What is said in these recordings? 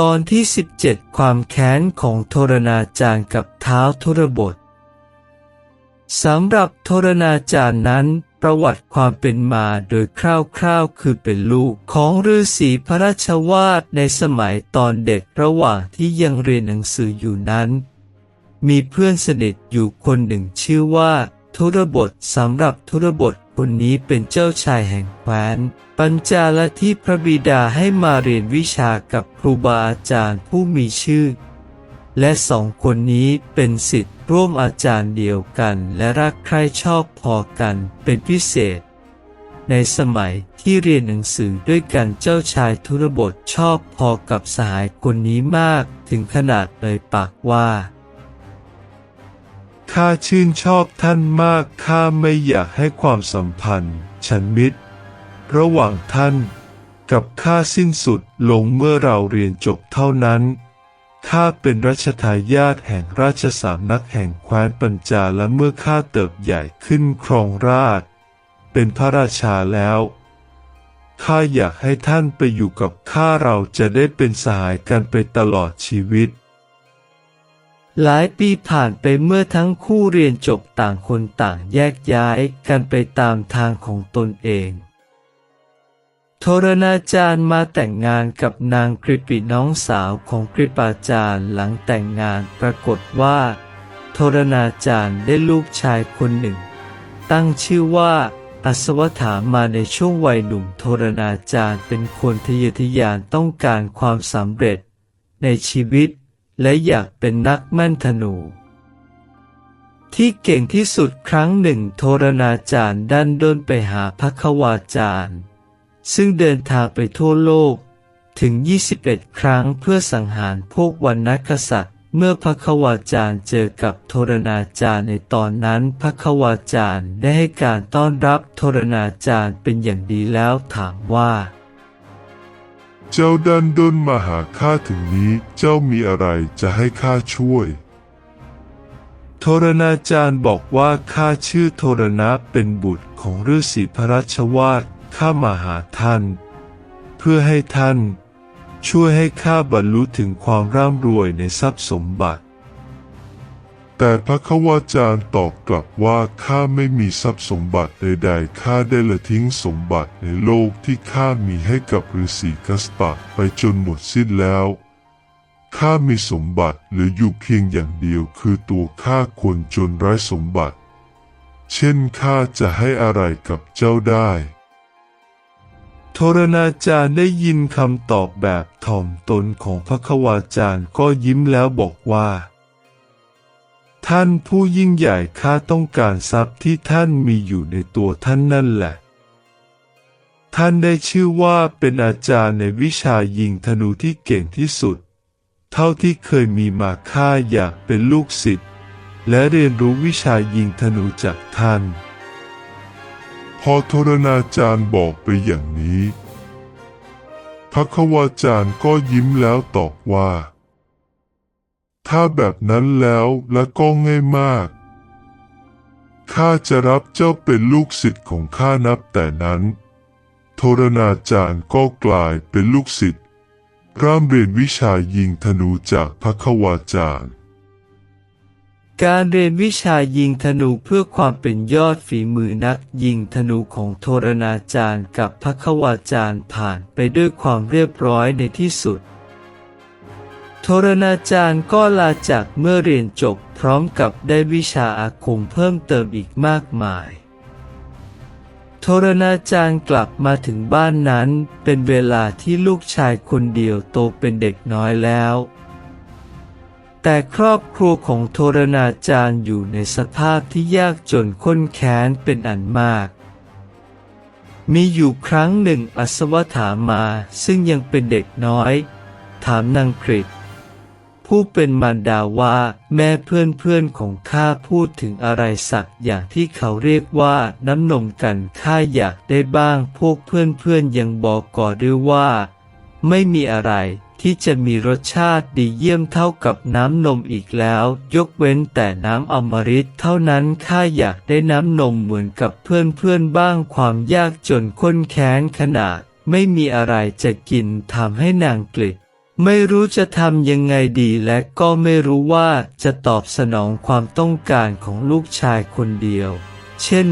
ตอนที่ 17 ความแค้นของโทรณาจารย์กับเท้าทุรบทสำหรับโทรณาจารย์นั้น ประวัติความเป็นมาโดยคร่าวๆคือเป็นลูกของฤาษีพระราชวาทในสมัยตอนเด็กระหว่างที่ยังเรียนหนังสืออยู่นั้น มีเพื่อนสนิทอยู่คนหนึ่งชื่อว่า ทุรบทสำหรับทุรบท คนนี้เป็นเจ้าชายแห่งแคว้น ปัญจาลที่พระบิดาให้มาเรียนวิชากับครูบาอาจารย์ผู้มีชื่อ และสองคนนี้เป็นสิทธิ์ร่วมอาจารย์เดียวกันและรักใคร่ชอบพอกันเป็นพิเศษ ในสมัยที่เรียนหนังสือด้วยกันเจ้าชายทุรบทชอบพอกับสหายคนนี้มากถึงขนาดเลยปากว่า ข้าชื่นชอบท่านมาก ข้าไม่อยากให้ความสัมพันธ์ ฉันมิตร ระหว่างท่านกับข้าสิ้นสุดลงเมื่อเราเรียนจบเท่านั้น ข้าเป็นรัชทายาทแห่งราชสำนักแห่งแคว้นปัญจาและเมื่อข้าเติบใหญ่ขึ้นครองราช เป็นพระราชาแล้วข้าอยากให้ท่านไปอยู่กับข้าเราจะได้เป็นสหายกันไปตลอดชีวิต หลายปีผ่านไปเมื่อทั้งคู่เรียนจบต่างคนต่างแยกย้ายกันไปตามทางของตนเอง โทรณาจารย์มาแต่งงานกับนางกริปิน้องสาวของกริปาจารย์หลังแต่งงานปรากฏว่า โทรณาจารย์ได้ลูกชายคนหนึ่ง ตั้งชื่อว่าอัศวถามาในช่วงวัยหนุ่มโทรณาจารย์เป็นคนทะเยอทะยานต้องการความสำเร็จในชีวิต และอยากเป็นนักแม่นธนู ที่เก่งที่สุดครั้งหนึ่งโทรณาจารย์ดันด้นไปหาพระควาจารย์ ซึ่งเดินทางไปทั่วโลกถึง 21 ครั้งเพื่อสังหารพวกวันนักษัตริย์ เมื่อพระควาจารย์เจอกับโทรณาจารย์ในตอนนั้นพระควาจารย์ได้ให้การต้อนรับโทรณาจารย์เป็นอย่างดีแล้วถามว่า เจ้าดันด้นมาหาข้าถึงนี้ เจ้ามีอะไรจะให้ข้าช่วย โทรณาจารย์บอกว่าข้าชื่อโทรณะเป็นบุตรของฤาษีพระราชวาทข้ามาหาท่าน เพื่อให้ท่าน ช่วยให้ข้าบรรลุถึงความร่ำรวยในทรัพย์สมบัติ แต่พระควาจารย์ตอบกลับว่าข้าไม่มีทรัพย์สมบัติใดๆข้าได้ละทิ้งสมบัติในโลกที่ข้ามีให้กับฤาษีกัสปะไปจนหมดสิ้นแล้วข้ามีสมบัติหลืออยู่เพียงอย่างเดียวคือตัวข้าคนจนไร้สมบัติ เช่นข้าจะให้อะไรกับเจ้าได้โทรณาจารย์ได้ยินคำตอบแบบถ่อมตนของพระควาจารย์ก็ยิ้มแล้วบอกว่า ท่านผู้ยิ่งใหญ่ข้าต้องการทรัพย์ที่ท่านมีอยู่ในตัวท่านนั่นแหละ ท่านได้ชื่อว่าเป็นอาจารย์ในวิชายิงธนูที่เก่งที่สุด เท่าที่เคยมีมาข้าอยากเป็นลูกศิษย์และเรียนรู้วิชายิงธนูจากท่าน พอโทรณาจารย์บอกไปอย่างนี้พระควาจารย์ก็ยิ้มแล้วตอบว่า ถ้าแบบนั้นแล้วและก็ง่ายมาก ข้าจะรับเจ้าเป็นลูกศิษย์ของข้านับแต่นั้น โทรณาจารย์ก็กลายเป็นลูกศิษย์ร่ำเรียนวิชายิงธนูจากพระควาจารย์ การเรียนวิชายิงธนูเพื่อความเป็นยอดฝีมือนักยิงธนูของโทรณาจารย์กับพระควาจารย์ผ่านไปด้วยความเรียบร้อยในที่สุด ทรณาจารย์ก็ลาจากเมื่อเรียนจบพร้อมกับได้วิชาอาคมเพิ่มเติมอีกมากมาย โทรณาจารย์กลับมาถึงบ้านนั้น เป็นเวลาที่ลูกชายคนเดียวโตเป็นเด็กน้อยแล้ว แต่ครอบครัวของโทรณาจารย์อยู่ในสภาพที่ยากจนข้นแค้นเป็นอันมากมีอยู่ครั้งหนึ่งอัศวถามาซึ่งยังเป็นเด็กน้อย ถามนางกฤษ ผู้เป็นมารดาว่า แม่เพื่อนๆของข้าพูดถึงอะไรสักอย่างที่เขาเรียกว่าน้ำนมกันข้าอยากได้บ้าง พวกเพื่อนๆยังบอกก่อด้วยว่า ไม่มีอะไรที่จะมีรสชาติดีเยี่ยมเท่ากับน้ำนมอีกแล้ว ยกเว้นแต่น้ำอมฤตเท่านั้นข้าอยากได้น้ำนมเหมือนกับเพื่อนๆบ้างความยากจนข้นแค้นขนาด ไม่มีอะไรจะกินทำให้นางเกฤษ ไม่รู้จะทำยังไงดีและก็ไม่รู้ว่าจะตอบสนองความต้องการของลูกชายคนเดียว เช่น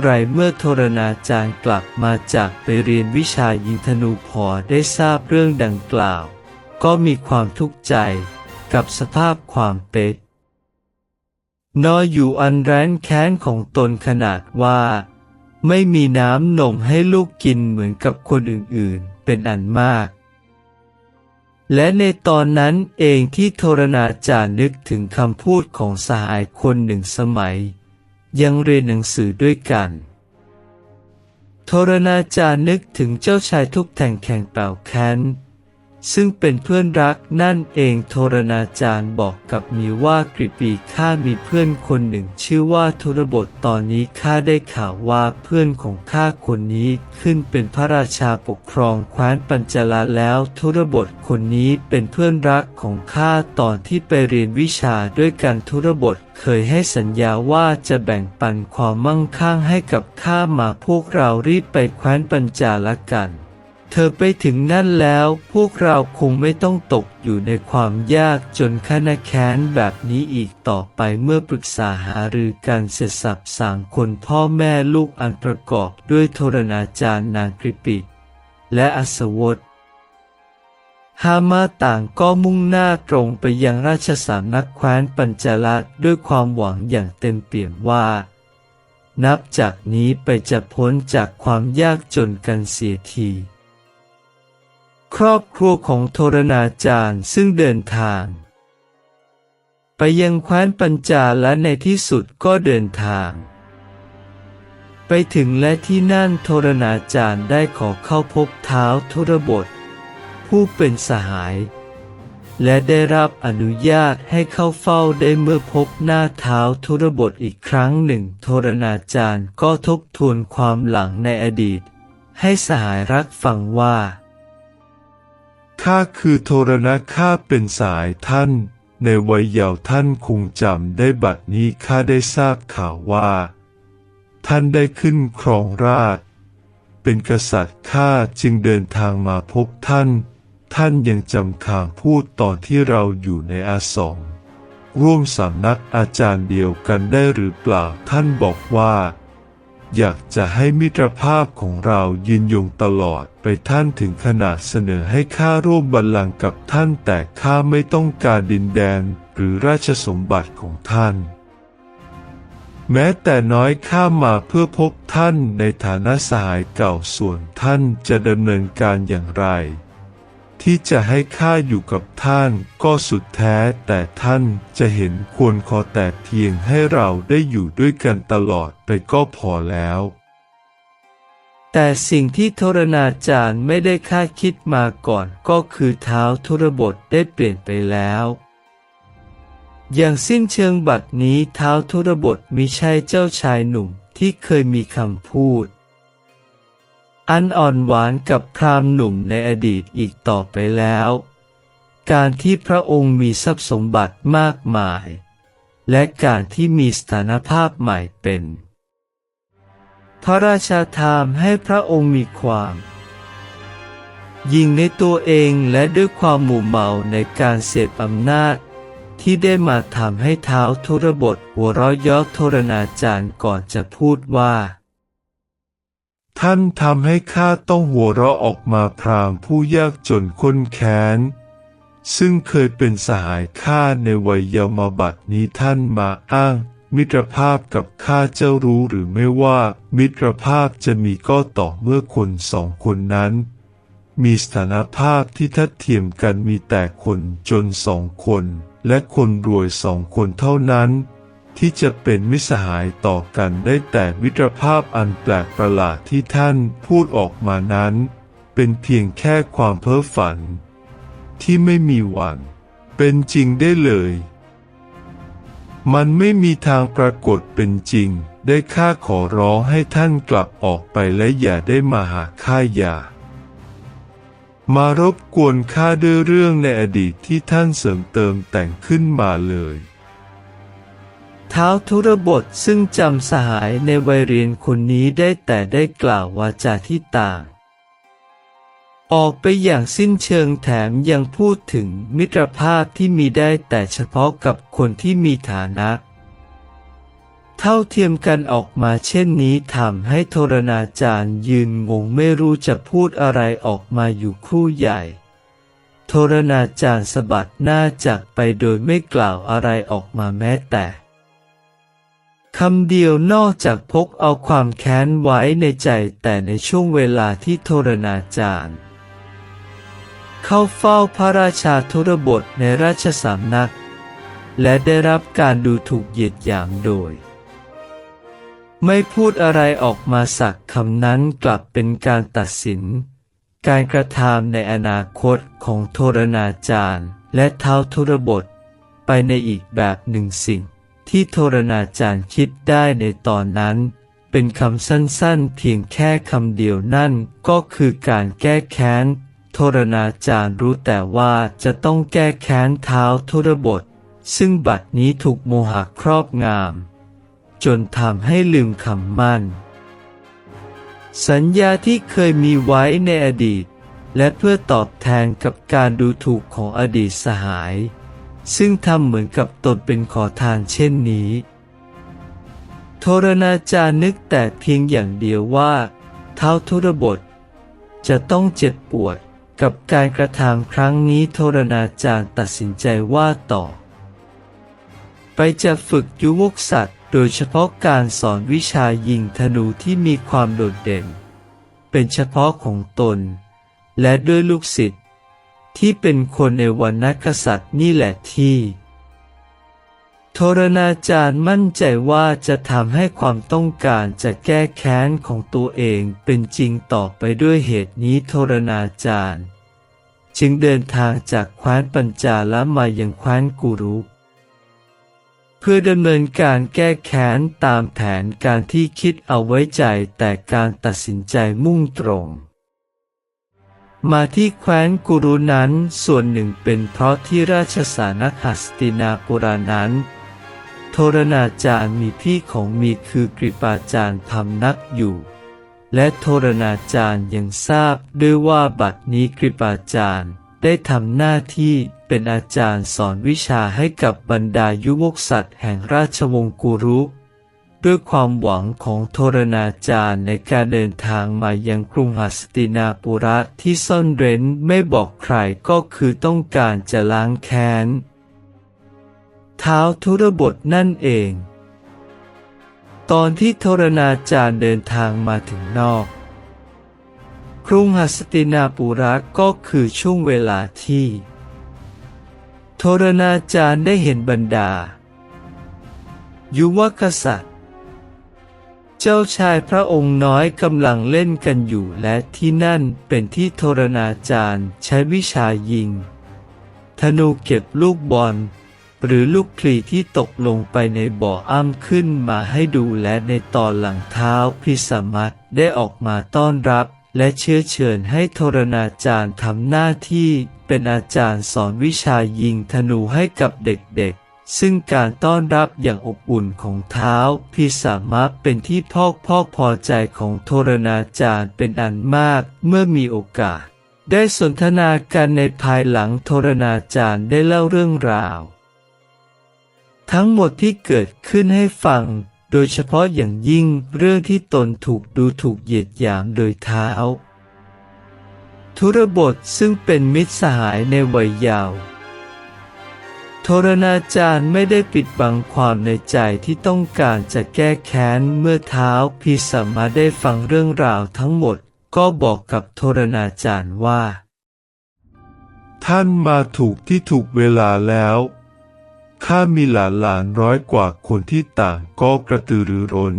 ไรเมื่อโทรนาจารย์กลับมาจากไปเรียนวิชายิงธนูพอได้ทราบเรื่องดังกล่าว ก็มีความทุกข์ใจกับสภาพความเป็ดนออยู่อันแร้นแค้นของตนขนาดว่า ไม่มีน้ำนมให้ลูกกินเหมือนกับคนอื่นๆ เป็นอันมาก และในตอนนั้นเองที่โทรนาจารย์นึกถึงคำพูดของสหายคนหนึ่งสมัย ยังเรียนหนังสือด้วยกัน โทรนาจารย์นึกถึงเจ้าชายทุกแข่งแข่งเป่าแค้น ซึ่งเป็นเพื่อนรักนั่นเองโทรนาจารย์บอกกับมีว่ากริปีข้ามีเพื่อนคนหนึ่งชื่อว่าธุรบทตอนนี้ข้าได้ข่าวว่าเพื่อนของข้าคนนี้ขึ้นเป็นพระราชาปกครองแคว้นปัญจละแล้วธุรบทคนนี้เป็นเพื่อนรักของข้าตอนที่ไปเรียนวิชาด้วยกันธุรบทเคยให้สัญญาว่าจะแบ่งปันความมั่งคั่งให้กับข้ามาพวกเรารีบไปแคว้นปัญจาละกัน เธอไปถึงนั่นแล้วพวกเราคงไม่ต้องตกอยู่ในความยากจนขนาแค้นแบบนี้อีกต่อไปเมื่อปรึกษาหารือกันเสร็จสับสางคนพ่อแม่ลูกอันประกอบด้วยโทรณาจารย์นางกริปิและอัศวตฮามาต่างก็มุ่งหน้าตรงไปยังราชสำนักแคว้นปัญจลัตด้วยความหวังอย่างเต็มเปี่ยมว่า นับจากนี้ไปจะพ้นจากความยากจนกันเสียที ครอบครัวของโทรณาจารย์ซึ่งเดินทาง ไปยังแคว้นปัญจาและในที่สุดก็เดินทาง ไปถึงและที่นั่นโทรณาจารย์ได้ขอเข้าพบเท้าธุรบท ผู้เป็นสหาย และได้รับอนุญาตให้เข้าเฝ้าได้เมื่อพบหน้าเท้าธุรบทอีกครั้งหนึ่งโทรณาจารย์ก็ทบทวนความหลังในอดีต ให้สหายรักฟังว่า ข้าคือโทรณะข้าเป็นสายท่าน ในวัยเยาว์ท่านคงจำได้บัดนี้ข้าได้ทราบข่าวว่า ท่านได้ขึ้นครองราชเป็นกษัตริย์ข้าจึงเดินทางมาพบท่าน ท่านยังจำคำพูดตอนที่เราอยู่ในอาสมร่วมสำนักอาจารย์เดียวกันได้หรือเปล่าท่านบอกว่า อยากจะให้มิตรภาพของเรายืนยงตลอดไปท่านถึงขนาดเสนอให้ข้าร่วมบัลลังก์กับท่านแต่ข้าไม่ต้องการดินแดนหรือราชสมบัติของท่าน แม้แต่น้อยข้ามาเพื่อพบท่านในฐานะสหายเก่าส่วนท่านจะดำเนินการอย่างไร ที่จะให้ข้าอยู่กับท่านก็สุดแท้แต่ท่านจะเห็นควรขอแต่เพียงให้เราได้อยู่ด้วยกันตลอดไปก็พอแล้ว แต่สิ่งที่ทรณาจารย์ไม่ได้คาดคิดมาก่อนก็คือเท้าธุรบทได้เปลี่ยนไปแล้วอย่างสิ้นเชิงบัดนี้เท้าธุรบทมิใช่เจ้าชายหนุ่มที่เคยมีคำพูด อันอ่อนหวานกับพรามหนุ่มในอดีตอีกต่อไปแล้ว การที่พระองค์มีทรัพย์สมบัติมากมาย และการที่มีสถานภาพใหม่เป็น พระราชาทานให้พระองค์มีความ ยิงในตัวเองและด้วยความหมู่เมาในการเสพอำนาจ ที่ได้มาทำให้เท้าธุรบทหัวเราะเยาะโทรณาจารย์ก่อนจะพูดว่า ท่านทำให้ข้าต้องหัวเราะออกมาพรางผู้ยากจนค้นแค้น ซึ่งเคยเป็นสหายข้าในวัยเยาว์มาบัดนี้ท่านมาอ้าง มิตรภาพกับข้าเจ้ารู้หรือไม่ว่า มิตรภาพจะมีก็ต่อเมื่อคนสองคนนั้น มีสถานภาพที่ทัดเทียมกันมีแต่คนจนสองคน และคนรวยสองคนเท่านั้น ที่จะเป็นมิสหายต่อกันได้แต่มิตรภาพอันแปลกประหลาดที่ท่านพูดออกมานั้น เป็นเพียงแค่ความเพ้อฝัน ที่ไม่มีวันเป็นจริงได้เลย มันไม่มีทางปรากฏเป็นจริง ได้ข้าขอร้องให้ท่านกลับออกไปและอย่าได้มาหาข้าอย่ามารบกวนข้าด้วยเรื่องในอดีตที่ท่านเสริมเติมแต่งขึ้นมาเลย ท้าธุรบทซึ่งจำสหายในวัยเรียนคนนี้ได้แต่ได้กล่าววาจาที่ต่าง ออกไปอย่างสิ้นเชิงแถมยังพูดถึงมิตรภาพที่มีได้แต่เฉพาะกับคนที่มีฐานะ เท่าเทียมกันออกมาเช่นนี้ทำให้โทรณาจารย์ยืนงงไม่รู้จะพูดอะไรออกมาอยู่คู่ใหญ่โทรณาจารย์สะบัดหน้าจากไปโดยไม่กล่าวอะไรออกมาแม้แต่ คำเดียวนอกจากพกเอาความแค้นไว้ในใจแต่ในช่วงเวลาที่โทรณาจารย์เข้าเฝ้าพระราชาธุรบทในราชสำนัก และได้รับการดูถูกเหยียดหยามโดย ไม่พูดอะไรออกมาสักคำนั้นกลับเป็นการตัดสิน การกระทำในอนาคตของโทรณาจารย์และเท้าธุรบทไปในอีกแบบหนึ่งสิ่ง ที่โทรณาจารย์คิดได้ในตอนนั้น เป็นคำสั้นๆเพียงแค่คำเดียวนั่นก็คือการแก้แค้น โทรณาจารย์รู้แต่ว่าจะต้องแก้แค้นเท้าวธุรบท ซึ่งบัดนี้ถูกโมหะครอบงาม จนทำให้ลืมคำมั่น สัญญาที่เคยมีไว้ในอดีต และเพื่อตอบแทนกับการดูถูกของอดีตสหาย ซึ่งทำเหมือนกับตนเป็นขอทานเช่นนี้ โทรณาจารย์นึกแต่เพียงอย่างเดียวว่า เท้าวธุรบท จะต้องเจ็บปวดกับการกระทำครั้งนี้โทรณาจารย์ตัดสินใจว่าต่อ ไปจะฝึกยุวกสัตว์ โดยเฉพาะการสอนวิชายิงธนูที่มีความโดดเด่น เป็นเฉพาะของตน และด้วยลูกศิษย์ ที่เป็นคนในวันนักษัตริย์นี่แหละที่โทรณาจารย์มั่นใจว่าจะทำให้ความต้องการจะแก้แค้นของตัวเองเป็นจริงต่อไปด้วยเหตุนี้โทรณาจารย์ จึงเดินทางจากแคว้นปัญจาละมายังแคว้นกุรุเพื่อดำเนินการแก้แค้นตามแผนการที่คิดเอาไว้ใจแต่การตัดสินใจมุ่งตรง มาที่แคว้นกุรุนั้นส่วนหนึ่งเป็นเพราะที่ราชสานักหัสตินาปุรานั้น โทรณาจารย์มีพี่ของมีคือกริปาจารย์พำนักอยู่ และโทรณาจารย์ยังทราบด้วยว่าบัดนี้กริปาจารย์ได้ทำหน้าที่เป็นอาจารย์สอนวิชาให้กับบรรดายุวกสัตว์แห่งราชวงศ์กุรุ ด้วยความหวังของโทรณาจารย์ในการเดินทางมายังกรุงหัสตินาปุระที่ซ่อนเร้นไม่บอกใครก็คือต้องการจะล้างแค้นเท้าธุรบทนั่นเอง ตอนที่โทรณาจารย์เดินทางมาถึงนอกกรุงหัสตินาปุระก็คือช่วงเวลาที่ โทรณาจารย์ได้เห็นบรรดา ยุวกษัตริย์ เจ้าชายพระองค์น้อยกำลังเล่นกันอยู่และที่นั่นเป็นที่โทรณาจารย์ใช้วิชายิง ธนูเก็บลูกบอล หรือลูกคลีที่ตกลงไปในบ่ออ้ำขึ้นมาให้ดูและในตอนหลังเท้าพิสมัตได้ออกมาต้อนรับ และเชื้อเชิญให้โทรณาจารย์ทำหน้าที่เป็นอาจารย์สอนวิชายิงธนูให้กับเด็กๆ ซึ่งการต้อนรับอย่างอบอุ่นของเท้าพิสามัตเป็นที่พอกพอกพอใจของโทรณาจารย์เป็นอันมากเมื่อมีโอกาส ได้สนทนากันในภายหลังโทรณาจารย์ได้เล่าเรื่องราว ทั้งหมดที่เกิดขึ้นให้ฟัง โดยเฉพาะอย่างยิ่งเรื่องที่ตนถูกดูถูกเหยียดหยามโดยเท้า ธุรบทซึ่งเป็นมิตรสหายในวัยเยาว์ โทรณาจารย์ไม่ได้ปิดบังความในใจที่ต้องการจะแก้แค้นเมื่อเท้าพิสมมาได้ฟังเรื่องราวทั้งหมด ก็บอกกับโทรณาจารย์ว่า ท่านมาถูกที่ถูกเวลาแล้วข้ามีหลานหลานร้อยกว่าคนที่ต่างก็กระตือรือร้น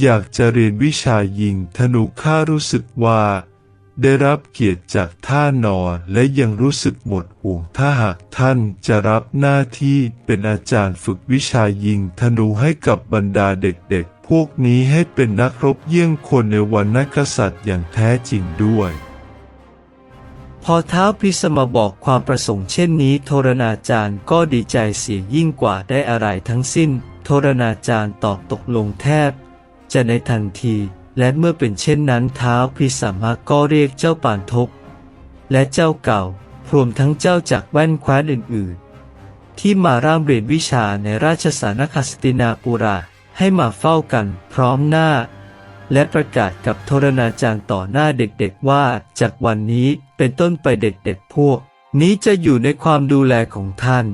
อยากจะเรียนวิชายิงธนูข้ารู้สึกว่า ได้รับเกียรติจากท่านอและยังรู้สึกหมดห่วงถ้าหากท่านจะรับหน้าที่เป็นอาจารย์ฝึกวิชายิงธนูให้กับบรรดาเด็กๆ พวกนี้ให้เป็นนักรบเยี่ยงคนในวันนักษัตริย์อย่างแท้จริงด้วย พอเท้าพิสมาบอกความประสงค์เช่นนี้ โทรณาจารย์ก็ดีใจเสียยิ่งกว่าได้อะไรทั้งสิ้น โทรณาจารย์ตอบตกลงแทบ จะในทันที และเมื่อเป็นเช่นนั้นท้าวพิสามะก็เรียกเจ้าป่านทก และเจ้าเก่ารวมทั้งเจ้าจากแว่นแคว้นอื่น ๆ ที่มาร่ำเรียนวิชาในราชสานคสตินาปุระให้มาเฝ้ากันพร้อมหน้า และประกาศกับโทรณาจารย์ต่อหน้าเด็กๆว่าจากวันนี้เป็นต้นไปเด็กๆพวก นี้จะอยู่ในความดูแลของท่าน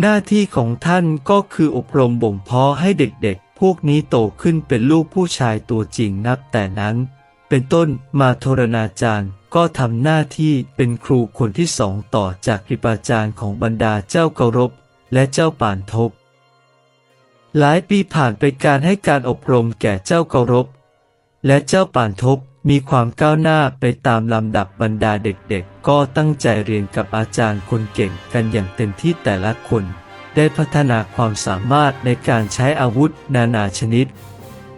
หน้าที่ของท่านก็คืออบรมบ่มเพาะให้เด็กๆ พวกนี้โตขึ้นเป็นลูกผู้ชายตัวจริงนับแต่นั้น เป็นต้นมาโทรณาจารย์ก็ทำหน้าที่เป็นครูคนที่สองต่อจากคริปาจารย์ของบรรดาเจ้าเคารพและเจ้าป่านทบ หลายปีผ่านไปการให้การอบรมแก่เจ้าเคารพและเจ้าป่านทบมีความก้าวหน้าไปตามลำดับบรรดาเด็กๆ ก็ตั้งใจเรียนกับอาจารย์คนเก่งกันอย่างเต็มที่แต่ละคน ได้พัฒนาความสามารถในการใช้อาวุธนานาชนิด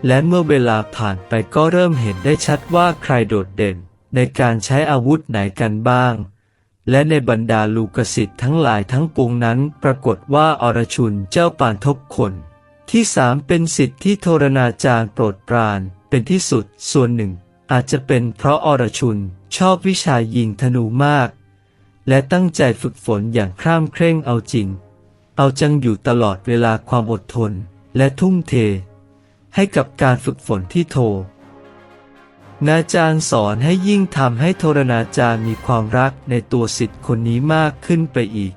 และเมื่อเวลาผ่านไปก็เริ่มเห็นได้ชัดว่าใครโดดเด่นในการใช้อาวุธไหนกันบ้าง และในบรรดาลูกศิษย์ทั้งหลายทั้งปวงนั้น ปรากฏว่าอรชุนเจ้าปานทบคน ที่สามเป็นสิทธิ์ที่โทรณาจารย์โปรดปรานเป็นที่สุดส่วนหนึ่ง อาจจะเป็นเพราะอรชุนชอบวิชายิงธนูมาก และตั้งใจฝึกฝนอย่างคร่ำเคร่งเอาจริง เอาจังอยู่ตลอดเวลาความอดทนและทุ่มเท ให้กับการฝึกฝนที่โท นาจารย์สอนให้ยิ่งทำให้โทรณาจารย์มีความรักในตัวสิทธิ์คนนี้มากขึ้นไปอีก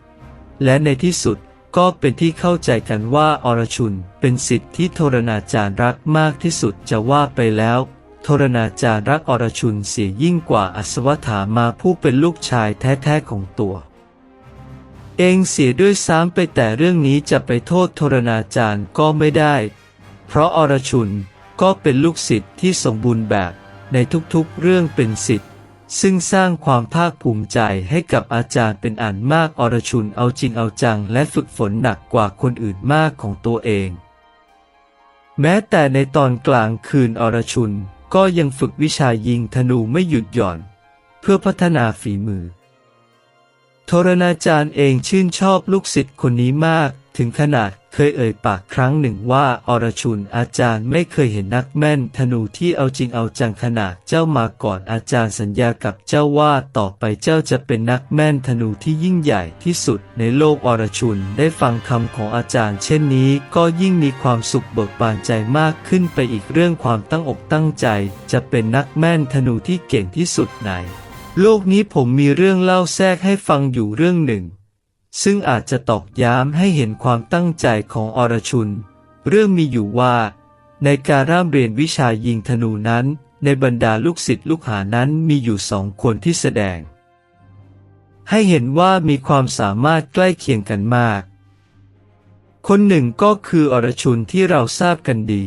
และในที่สุดก็เป็นที่เข้าใจกันว่าอรชุนเป็นสิทธิ์ที่โทรณาจารย์รักมากที่สุดจะว่าไปแล้ว โทรณาจารย์รักอรชุนเสียยิ่งกว่าอัศวถามาผู้เป็นลูกชายแท้ๆของตัว เองเสียด้วยซ้ำไปแต่เรื่องนี้จะไปโทษโทรณาจารย์ก็ไม่ได้ เพราะอรชุนก็เป็นลูกศิษย์ที่สมบูรณ์แบบในทุกๆเรื่องเป็นศิษย์ซึ่งสร้างความภาคภูมิใจให้กับอาจารย์เป็นอันมากอรชุนเอาจริงเอาจังและฝึกฝนหนักกว่าคนอื่นมากของตัวเอง แม้แต่ในตอนกลางคืนอรชุนก็ยังฝึกวิชายิงธนูไม่หยุดหย่อน เพื่อพัฒนาฝีมือ ทรณาจารย์เองชื่นชอบลูกศิษย์คนนี้มาก ถึงขนาดเคยเอ่ยปากครั้งหนึ่งว่าอรชุนอาจารย์ไม่เคยเห็นนักแม่นธนูที่เอาจริงเอาจังขนาดเจ้ามาก่อนอาจารย์สัญญากับเจ้าว่าต่อไปเจ้าจะเป็นนักแม่นธนูที่ยิ่งใหญ่ที่สุดในโลกอรชุนได้ฟังคำของอาจารย์ เช่นนี้ ก็ยิ่งมีความสุขเบิกบานใจมากขึ้นไปอีกเรื่องความตั้งอกตั้งใจ จะเป็นนักแม่นธนูที่เก่งที่สุดใน โลกนี้ผมมีเรื่องเล่าแทรกให้ฟังอยู่เรื่องหนึ่ง ซึ่งอาจจะตอกย้ำให้เห็นความตั้งใจของอรชุน เรื่องมีอยู่ว่า ในการร่ำเรียนวิชายิงธนูนั้น ในบรรดาลูกศิษย์ลูกหานั้นมีอยู่สองคนที่แสดง ให้เห็นว่ามีความสามารถใกล้เคียงกันมาก คนหนึ่งก็คืออรชุนที่เราทราบกันดี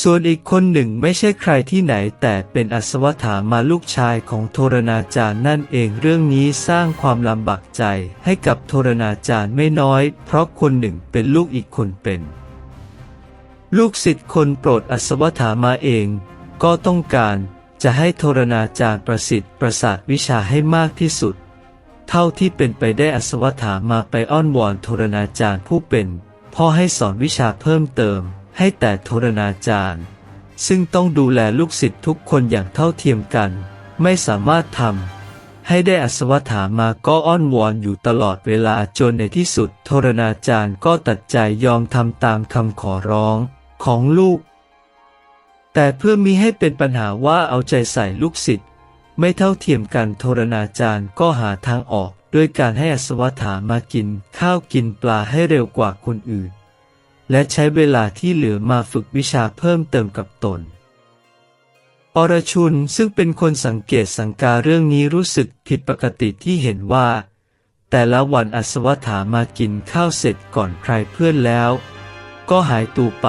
ส่วนอีกคนหนึ่งไม่ใช่ใครที่ไหนแต่เป็นอัศวถามาลูกชายของโทรณาจารย์นั่นเองเรื่องนี้สร้างความลำบากใจให้กับโทรณาจารย์ไม่น้อย เพราะคนหนึ่งเป็นลูกอีกคนเป็น ลูกศิษย์คนโปรดอัศวถามาเอง ก็ต้องการจะให้โทรณาจารย์ประสิทธิ์ประสาทวิชาให้มากที่สุด เท่าที่เป็นไปได้อัศวถามาไปอ้อนวอนโทรณาจารย์ผู้เป็นพ่อให้สอนวิชาเพิ่มเติม ให้แต่โทรณาจารย์ ซึ่งต้องดูแลลูกศิษย์ทุกคนอย่างเท่าเทียมกัน ไม่สามารถทำให้ได้อัศวถามาก็อ้อนวอนอยู่ตลอดเวลาจนในที่สุด โทรณาจารย์ก็ตัดใจยอมทำตามคำขอร้องของลูก แต่เพื่อมิให้เป็นปัญหาว่าเอาใจใส่ลูกศิษย์ไม่เท่าเทียมกันโทรณาจารย์ก็หาทางออก ด้วยการให้อัศวถามากินข้าวกินปลาให้เร็วกว่าคนอื่น และใช้เวลาที่เหลือมาฝึกวิชาเพิ่มเติมกับตน อรชุนซึ่งเป็นคนสังเกตสังการเรื่องนี้รู้สึกผิดปกติที่เห็นว่า แต่ละวันอัศวถามากินข้าวเสร็จก่อนใครเพื่อนแล้ว ก็หายตัวไป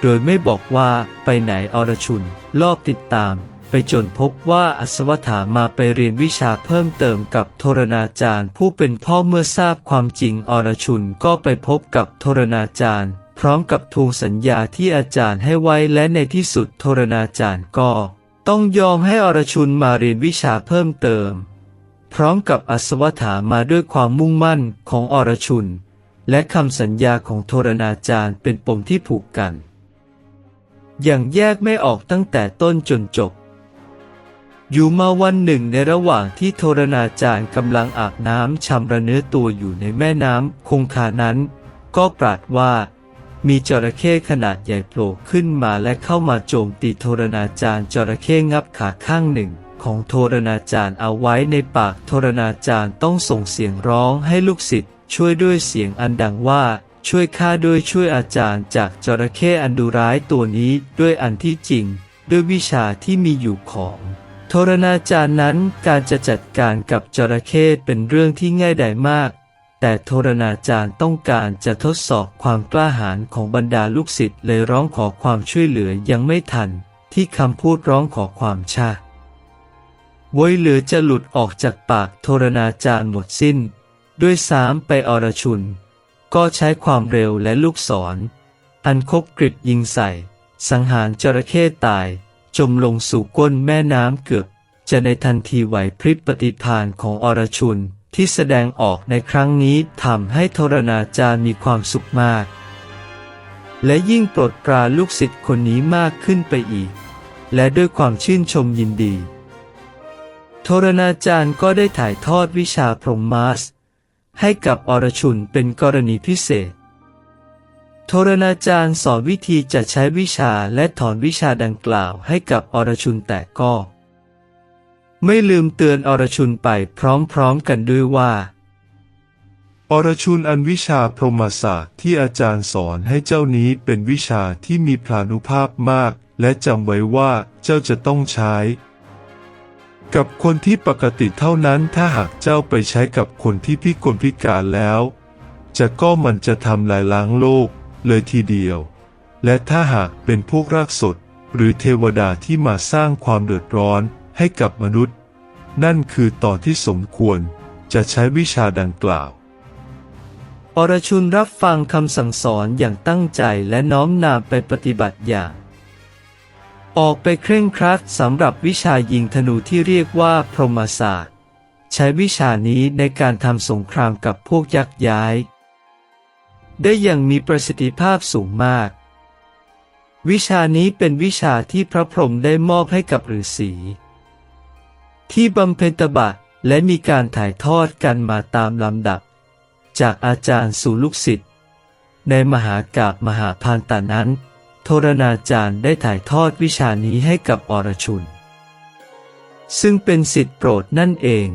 โดยไม่บอกว่าไปไหนอรชุนรอบติดตาม ไปจนพบว่าอัศวถามาไปเรียนวิชาเพิ่มเติมกับโทรณาจารย์ ผู้เป็นพ่อเมื่อทราบความจริงอรชุนก็ไปพบกับโทรณาจารย์ พร้อมกับทวงสัญญาที่อาจารย์ให้ไว้และในที่สุดโทรณาจารย์ก็ ต้องยอมให้อรชุนมาเรียนวิชาเพิ่มเติม พร้อมกับอัศวถามาด้วยความมุ่งมั่นของอรชุน และคำสัญญาของโทรณาจารย์เป็นปมที่ผูกกัน อย่างแยกไม่ออกตั้งแต่ต้นจนจบ อยู่มาวันหนึ่งในระหว่างที่โทรนาจารย์กำลังอาบน้ำชำระเนื้อตัวอยู่ในแม่น้ำคงคานั้น ก็ปรากฏว่า มีจระเข้ขนาดใหญ่โผล่ขึ้นมาและเข้ามาโจมตีโทรนาจารย์จระเข้งับขาข้างหนึ่ง ของโทรนาจารย์เอาไว้ในปากโทรนาจารย์ต้องส่งเสียงร้องให้ลูกศิษย์ช่วยด้วยเสียงอันดังว่าช่วยข้าด้วยช่วยอาจารย์จากจระเข้อันดุร้ายตัวนี้ด้วยอันที่จริง ด้วยวิชาที่มีอยู่ของ ทรณาจารย์นั้นการจะจัดการกับจระเข้เป็นเรื่องที่ง่ายดายมาก แต่โทรณาจารย์ต้องการจะทดสอบความกล้าหาญของบรรดาลูกศิษย์เลยร้องขอความช่วยเหลือยังไม่ทัน ที่คำพูดร้องขอความชาไว้เหลือจะหลุดออกจากปากโทรณาจารย์หมดสิ้น ด้วยสามไปอรชุน ก็ใช้ความเร็วและลูกศรอันคบกริบยิงใส่ สังหารจระเข้ตาย จมลงสู่ก้นแม่น้ำเกือบ จะในทันทีไหวพริบปฏิภาณของอรชุนที่แสดงออกในครั้งนี้ทำให้ทรณาจารย์มีความสุขมาก และยิ่งปรดปราลูกศิษย์คนนี้มากขึ้นไปอีก และด้วยความชื่นชมยินดี โทรณาจารย์ก็ได้ถ่ายทอดวิชาพรหมมาสให้กับอรชุนเป็นกรณีพิเศษ ทรณาจารย์สอนวิธีจะใช้วิชาและถอนวิชาดังกล่าวให้กับอรชุนแต่ก็ ไม่ลืมเตือนอรชุนไปพร้อมๆกันด้วยว่า อรชุนอันวิชาพรหมศาสตร์ที่อาจารย์สอนให้เจ้านี้เป็นวิชาที่มีพลานุภาพมาก และจำไว้ว่าเจ้าจะต้องใช้ กับคนที่ปกติเท่านั้นถ้าหากเจ้าไปใช้กับคนที่พิกลพิการแล้ว จะก็มันจะทำลายล้างโลก เลยทีเดียว และถ้าหากเป็นพวกรากสด หรือเทวดาที่มาสร้างความเดือดร้อนให้กับมนุษย์ นั่นคือตอนที่สมควรจะใช้วิชาดังกล่าว อรชุนรับฟังคำสั่งสอนอย่างตั้งใจและน้อมนำไปปฏิบัติอย่าง ออกไปเคร่งครัดสำหรับวิชายิงธนูที่เรียกว่าพรหมศาสตร์ ใช้วิชานี้ในการทำสงครามกับพวกยักษ์ย้าย ได้อย่างมีประสิทธิภาพสูงมาก วิชานี้เป็นวิชาที่พระพรหมได้มอบให้กับฤาษีที่บำเพ็ญตบะและมีการถ่ายทอดกันมาตามลำดับ จากอาจารย์สู่ลูกศิษย์ในมหากาบมหาพานตานั้น โทรณาจารย์ได้ถ่ายทอดวิชานี้ให้กับอรชุน ซึ่งเป็นสิทธิโปรดนั่นเอง